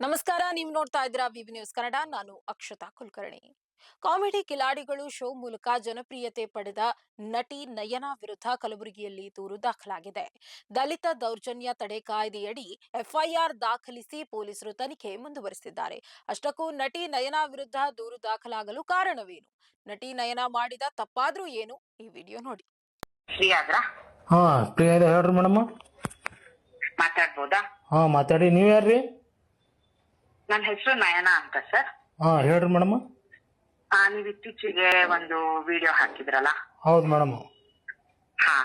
ನಮಸ್ಕಾರ ನೀವು ನೋಡ್ತಾ ಇದ್ದೀರಾ ವಿವಿ ನ್ಯೂಸ್ ಕನ್ನಡ ನಾನು ಅಕ್ಷತಾ ಕುಲಕರ್ಣಿ. ಕಾಮಿಡಿ ಕಿಲಾಡಿಗಳು ಶೋ ಮೂಲಕ ಜನಪ್ರಿಯತೆ ಪಡೆದ ನಟಿ ನಯನಾ ವಿರುದ್ಧ ಕಲಬುರಗಿಯಲ್ಲಿ ದೂರು ದಾಖಲಾಗಿದೆ. ದಲಿತ ದೌರ್ಜನ್ಯ ತಡೆ ಕಾಯ್ದೆಯಡಿ ಎಫ್ಐಆರ್ ದಾಖಲಿಸಿ ಪೊಲೀಸರು ತನಿಖೆ ಮುಂದುವರೆಸಿದ್ದಾರೆ. ಅಷ್ಟಕ್ಕೂ ನಟಿ ನಯನಾ ವಿರುದ್ಧ ದೂರು ದಾಖಲಾಗಲು ಕಾರಣವೇನು? ನಟಿ ನಯನಾ ಮಾಡಿದ ತಪ್ಪಾದ್ರೂ ಏನು? ಈ ವಿಡಿಯೋ ನೋಡಿ. ಹಾ ಹೇಳ್ರಿ ಮೇಡಮ್. ಮಾತಾಡ್ಬೋದಾ? ಹಾ ಮಾತಾಡಿ. ನೀವು ಯಾರ್ರಿ? ನನ್ನ ಹೆಸರು ನಯನ ಅಂತ ಸರ್. ಹಾ ಹೇಳ್ರಿ ಮೇಡಮ್. ನೀವ್ ಇತ್ತೀಚೆಗೆ ಒಂದು ವಿಡಿಯೋ ಹಾಕಿದ್ರಲ್ಲ? ಹೌದು ಮೇಡಮ್. ಹಾ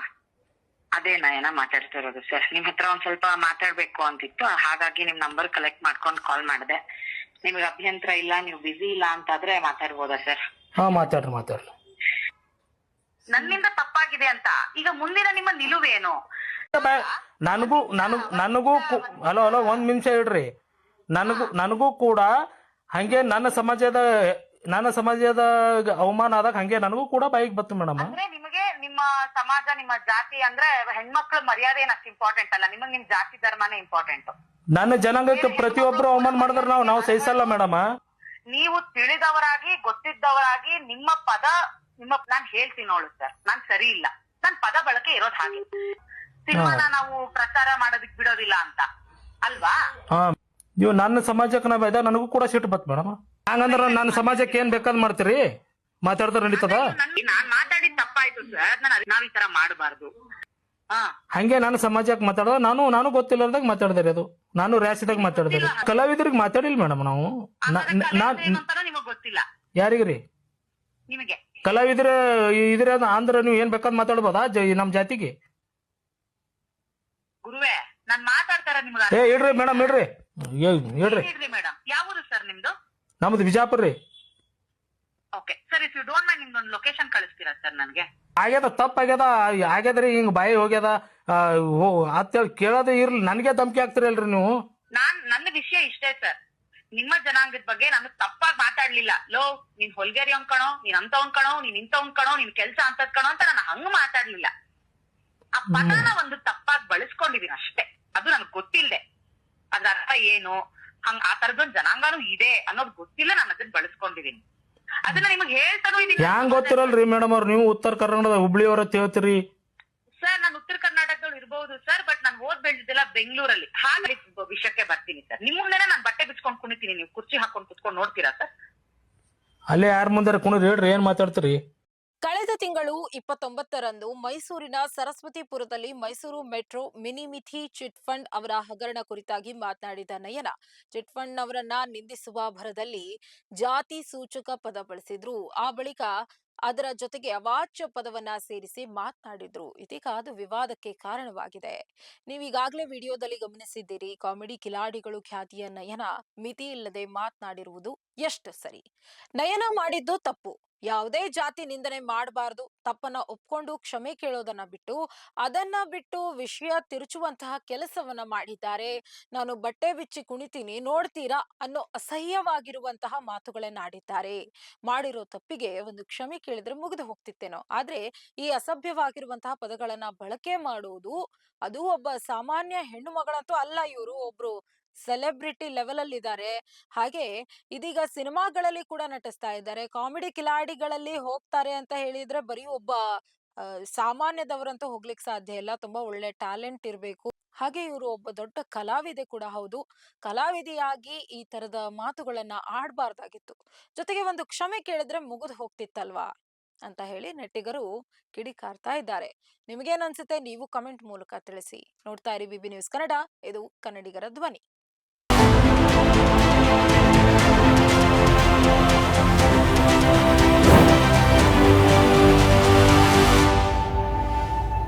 ಅದೇ ನಯನ ಮಾತಾಡ್ತಾ ಇರೋದು ಸರ್. ನಿಮ್ ಹತ್ರ ಒಂದ್ ಸ್ವಲ್ಪ ಮಾತಾಡ್ಬೇಕು ಅಂತಿತ್ತು ಹಾಗಾಗಿ ನಿಮ್ ನಂಬರ್ ಕಲೆಕ್ಟ್ ಮಾಡ್ಕೊಂಡು ಕಾಲ್ ಮಾಡಿದೆ. ನಿಮ್ಗೆ ಅಭ್ಯಂತರ ಇಲ್ಲ ನೀವು ಬಿಸಿ ಇಲ್ಲ ಅಂತಾದ್ರೆ ಮಾತಾಡ್ಬೋದಾ ಸರ್? ಹಾ ಮಾತಾಡ್ರಿ ಮಾತಾಡ್ರಿ. ನನ್ನಿಂದ ತಪ್ಪಾಗಿದೆ ಅಂತ. ಈಗ ಮುಂದಿನ ನಿಮ್ಮ ನಿಲುವೇನು? ನನಗೂ ನನಗೂ ನನಗೂ ಹಲೋ ಹಲೋ ಒಂದ್ ನಿಮಿಷ ಹೇಳ್ರಿ. ನನಗೂ ನನಗೂ ಕೂಡ ಹಂಗೆ ನನ್ನ ಸಮಾಜದ ನನ್ನ ಸಮಾಜದ ಅವಮಾನ ಆದಾಗ ಹಂಗೆ ನನಗೂ ಕೂಡ ಬೈಕ್ ಬತ್ತು ಮೇಡಮ್. ಅಂದ್ರೆ ನಿಮಗೆ ನಿಮ್ಮ ಸಮಾಜ ನಿಮ್ಮ ಜಾತಿ ಅಂದ್ರೆ ಹೆಣ್ಮಕ್ಳ ಮರ್ಯಾದೆ ಏನಷ್ಟು ಇಂಪಾರ್ಟೆಂಟ್ ಅಲ್ಲ? ನಿಮಗೆ ನಿಮ್ ಜಾತಿ ಧರ್ಮನೇ ಇಂಪಾರ್ಟೆಂಟ್ ನನ್ನ ಜನಾಂಗಕ್ಕೆ ಪ್ರತಿಯೊಬ್ಬರು ಅವಮಾನ ಮಾಡಿದ್ರೆ ನಾವು ನಾವು ಸಹಿಸಲ್ಲ ಮೇಡಮ್. ನೀವು ತಿಳಿದವರಾಗಿ ಗೊತ್ತಿದ್ದವರಾಗಿ ನಿಮ್ಮ ಪದ ನಿಮ್ಮ ನಾನ್ ಹೇಳ್ತೀನಿ ನೋಡು ಸರ್ ನಾನ್ ಸರಿ ಇಲ್ಲ. ನನ್ ಪದ ಬಳಕೆ ಇರೋದ್ ಹಾಗೆ. ಸಿನಿಮಾನ ನಾವು ಪ್ರಚಾರ ಮಾಡೋದಕ್ ಬಿಡೋದಿಲ್ಲ ಅಂತ. ಅಲ್ವಾ? ನೀವು ನನ್ನ ಸಮಾಜಕ್ಕೆ ನಾ ಬೈದ ನನಗೂ ಕೂಡ ಸಿಟ್ಟು ಬತ್ ಮೇಡಮ್. ಹಂಗಂದ್ರ ನನ್ನ ಸಮಾಜಕ್ಕೆ ಏನ್ ಬೇಕಾದ್ ಮಾಡ್ತೀರಿ? ಮಾತಾಡಿದ್ರೆ ನಡೀತದ? ನನ್- ಮಾತಾಡಿದ್ ತಪ್ಪಾಯ್ತು ಸರ್. ನಾನು ನಾವ್ ಈ ತರ ಮಾಡಬಾರ್ದು. ಹಂಗೆ ನಾನು ಸಮಾಜಕ್ಕೆ ಮಾತಾಡ್ದ ನಾನು ನಾನು ಗೊತ್ತಿಲ್ಲದಾಗ ಮಾತಾಡ್ದೆ ಅದು. ನಾನು ರ್ಯಾಸಿದಾಗ ಮಾತಾಡ್ದೆ ಕಲಾವಿದರಿಗೆ ಮಾತಾಡಿಲ್ಲ ಮೇಡಮ್ ನಾವು. ಗೊತ್ತಿಲ್ಲ. ಯಾರಿಗ್ರಿ ನಿಮಗೆ. ಕಲಾವಿದ್ರ ಇದ್ರ ಅಂದ್ರ ನೀವು ಏನ್ ಬೇಕಾದ್ ಮಾತಾಡ್ಬೋದಾ ನಮ್ ಜಾತಿಗೆ? ಗುರುವೇ ನಾನ್ ಮಾತಾಡ್ತಾರ ನಿಮ್ಗ ಏ ಇಡ್ರಿ ಮೇಡಮ್ ಇಡ್ರಿ. ಇಡ್ರಿ ಮೇಡಮ್ ಯಾವ ಸರ್ ನಿಮ್ದು? ನಮ್ದು ಬಿಜಾಪುರ ರೀ. Okay. Sir if you don't mind ನಿಮ್ದೊಂದು location ಕಳಿಸ್ತೀರಾ ಸರ್ ನನ್ಗೆ? ಆಗ್ಯದ ತಪ್ಪಾಗ್ಯದ ಆಗ್ಯದ್ರಿ ಹಿಂಗ್ ಬಾಯಿ ಹೋಗ್ಯದ. ಅಂತೇಳಿ ಕೇಳೋದೇ ಇರ್ಲಿ ನನಗೆ ಧಮಕಿ ಹಾಕ್ತಿರಲ್ರಿ ನೀವು. ನಾನ್ ನನ್ನ ವಿಷಯ ಇಷ್ಟೇ ಸರ್. ನಿಮ್ಮ ಜನಾಂಗದ ಬಗ್ಗೆ ನಾನು ತಪ್ಪಾಗಿ ಮಾತಾಡ್ಲಿಲ್ಲ. ಲೋ ನೀನ್ ಹೊಲ್ಗೇರಿ ಕಣೋ ನೀನ್ ಅಂತ ಕಣೋ ನೀನ್ ಇಂತ ಕಣೋ ನಿನ್ ಕೆಲ್ಸ ಅಂತದ್ ಕಣೋ ಅಂತ ನಾನು ಹಂಗ ಮಾತಾಡ್ಲಿಲ್ಲ. ಆ ಪದನ ಒಂದು ತಪ್ಪಾಗಿ ಬಳಸ್ಕೊಂಡಿದೀನಿ ಅಷ್ಟೇ. ಅದು ನನಗೆ ಗೊತ್ತಿಲ್ದೆ. ಅದ್ರ ಅರ್ಥ ಏನು? ಹಂಗ ಆ ತರದೊಂದ್ ಜನಾಂಗನೂ ಇದೆ ಅನ್ನೋದು ಗೊತ್ತಿಲ್ಲ ನಾನು ಅದನ್ನ ಬಳಸ್ಕೊಂಡಿದೀನಿ. ಅದನ್ನ ನಿಮಗ್ ಹೇಳ್ತಾನು ಇದೀನಿ. ಹ್ಯಾಂಗ್ ಗೊತ್ತಿರಲ್ರಿ ಮೇಡಮ್ ಅವ್ರು? ನೀವು ಉತ್ತರ ಕರ್ನಾಟಕದ ಹುಬ್ಳಿಯವ್ರ ಹೇಳ್ತೀರಿ. ಸರ್ ನಾನು ಉತ್ತರ ಕರ್ನಾಟಕದವ್ರು ಇರಬಹುದು ಸರ್ ಬಟ್ ನಾನು ಓದ್ ಬೆಳೆದಿದ್ದೆಲ್ಲ ಬೆಂಗಳೂರಲ್ಲಿ. ಹಾಗೆ ವಿಷಯಕ್ಕೆ ಬರ್ತೀನಿ ಸರ್. ನಿಮ್ ಮುಂದೆ ನಾನು ಬಟ್ಟೆ ಬಿಚ್ಕೊಂಡ್ ಕುಣಿತೀನಿ. ನೀವು ಕುರ್ಚಿ ಹಾಕೊಂಡ್ ಕುತ್ಕೊಂಡ್ ನೋಡ್ತೀರಾ ಸರ್? ಅಲ್ಲೇ ಯಾರ ಮುಂದೆ ಕುಣಿದ್ರಿ ಹೇಳ್ರಿ ಏನ್ ಮಾತಾಡ್ತೀರಿ? ತಿಂಗಳು ಇಪ್ಪತ್ತೊಂಬತ್ತರಂದು ಮೈಸೂರಿನ ಸರಸ್ವತಿಪುರದಲ್ಲಿ ಮೈಸೂರು ಮೆಟ್ರೋ ಮಿನಿಮಿಥಿ ಚಿಟ್ ಫಂಡ್ ಅವರ ಹಗರಣ ಕುರಿತಾಗಿ ಮಾತನಾಡಿದ ನಯನ, ಚಿಟ್ ಫಂಡ್ ಅವರನ್ನ ನಿಂದಿಸುವ ಭರದಲ್ಲಿ ಜಾತಿ ಸೂಚಕ ಪದ ಬಳಸಿದ್ರು. ಆ ಬಳಿಕ ಅದರ ಜೊತೆಗೆ ಅವಾಚ್ಯ ಪದವನ್ನ ಸೇರಿಸಿ ಮಾತನಾಡಿದ್ರು. ಇದೀಗ ಅದು ವಿವಾದಕ್ಕೆ ಕಾರಣವಾಗಿದೆ. ನೀವೀಗಾಗಲೇ ವಿಡಿಯೋದಲ್ಲಿ ಗಮನಿಸಿದ್ದೀರಿ, ಕಾಮಿಡಿ ಕಿಲಾಡಿಗಳು ಖ್ಯಾತಿಯ ನಯನ ಮಿತಿ ಇಲ್ಲದೆ ಮಾತನಾಡಿರುವುದು ಎಷ್ಟು ಸರಿ. ನಯನ ಮಾಡಿದ್ದು ತಪ್ಪು. ಯಾವುದೇ ಜಾತಿ ನಿಂದನೆ ಮಾಡಬಾರದು, ತಪ್ಪನ್ನ ಒಪ್ಕೊಂಡು ಕ್ಷಮೆ ಕೇಳೋದನ್ನ ಬಿಟ್ಟು, ಅದನ್ನ ಬಿಟ್ಟು ವಿಷಯ ತಿರುಚುವಂತಹ ಕೆಲಸವನ್ನ ಮಾಡಿದ್ದಾರೆ. ನಾನು ಬಟ್ಟೆ ಬಿಚ್ಚಿ ಕುಣಿತೀನಿ, ನೋಡ್ತೀರಾ ಅನ್ನೋ ಅಸಹ್ಯವಾಗಿರುವಂತಹ ಮಾತುಗಳನ್ನಾಡಿದ್ದಾರೆ ಮಾಡಿರೋ ತಪ್ಪಿಗೆ ಒಂದು ಕ್ಷಮೆ ಕೇಳಿದ್ರೆ ಮುಗಿದು ಹೋಗ್ತಿತ್ತೇನೋ. ಆದ್ರೆ ಈ ಅಸಭ್ಯವಾಗಿರುವಂತಹ ಪದಗಳನ್ನ ಬಳಕೆ ಮಾಡುವುದು, ಅದು ಒಬ್ಬ ಸಾಮಾನ್ಯ ಹೆಣ್ಣು ಮಗಳಂತೂ ಅಲ್ಲ ಇವರು, ಒಬ್ರು ಸೆಲೆಬ್ರಿಟಿ ಲೆವೆಲ್ ಅಲ್ಲಿ ಇದ್ದಾರೆ ಹಾಗೆ ಇದೀಗ ಸಿನಿಮಾಗಳಲ್ಲಿ ಕೂಡ ನಟಿಸ್ತಾ ಇದ್ದಾರೆ. ಕಾಮಿಡಿ ಕಿಲಾಡಿಗಳಲ್ಲಿ ಹೋಗ್ತಾರೆ ಅಂತ ಹೇಳಿದ್ರೆ ಬರೀ ಒಬ್ಬ ಸಾಮಾನ್ಯದವರಂತೂ ಹೋಗ್ಲಿಕ್ಕೆ ಸಾಧ್ಯ ಇಲ್ಲ. ತುಂಬಾ ಒಳ್ಳೆ ಟ್ಯಾಲೆಂಟ್ ಇರಬೇಕು. ಹಾಗೆ ಇವರು ಒಬ್ಬ ದೊಡ್ಡ ಕಲಾವಿದೆ ಕೂಡ ಹೌದು. ಕಲಾವಿದೆಯಾಗಿ ಈ ತರದ ಮಾತುಗಳನ್ನ ಆಡ್ಬಾರ್ದಾಗಿತ್ತು. ಜೊತೆಗೆ ಒಂದು ಕ್ಷಮೆ ಕೇಳಿದ್ರೆ ಮುಗಿದು ಹೋಗ್ತಿತ್ತಲ್ವಾ? ಅಂತ ಹೇಳಿ ನೆಟ್ಟಿಗರು ಕಿಡಿಕಾರ್ತಾ ಇದ್ದಾರೆ. ನಿಮಗೇನ್ ಅನ್ಸುತ್ತೆ? ನೀವು ಕಮೆಂಟ್ ಮೂಲಕ ತಿಳಿಸಿ. ನೋಡ್ತಾ ಇರಿ ಬಿಬಿ ನ್ಯೂಸ್ ಕನ್ನಡ. ಇದು ಕನ್ನಡಿಗರ ಧ್ವನಿ.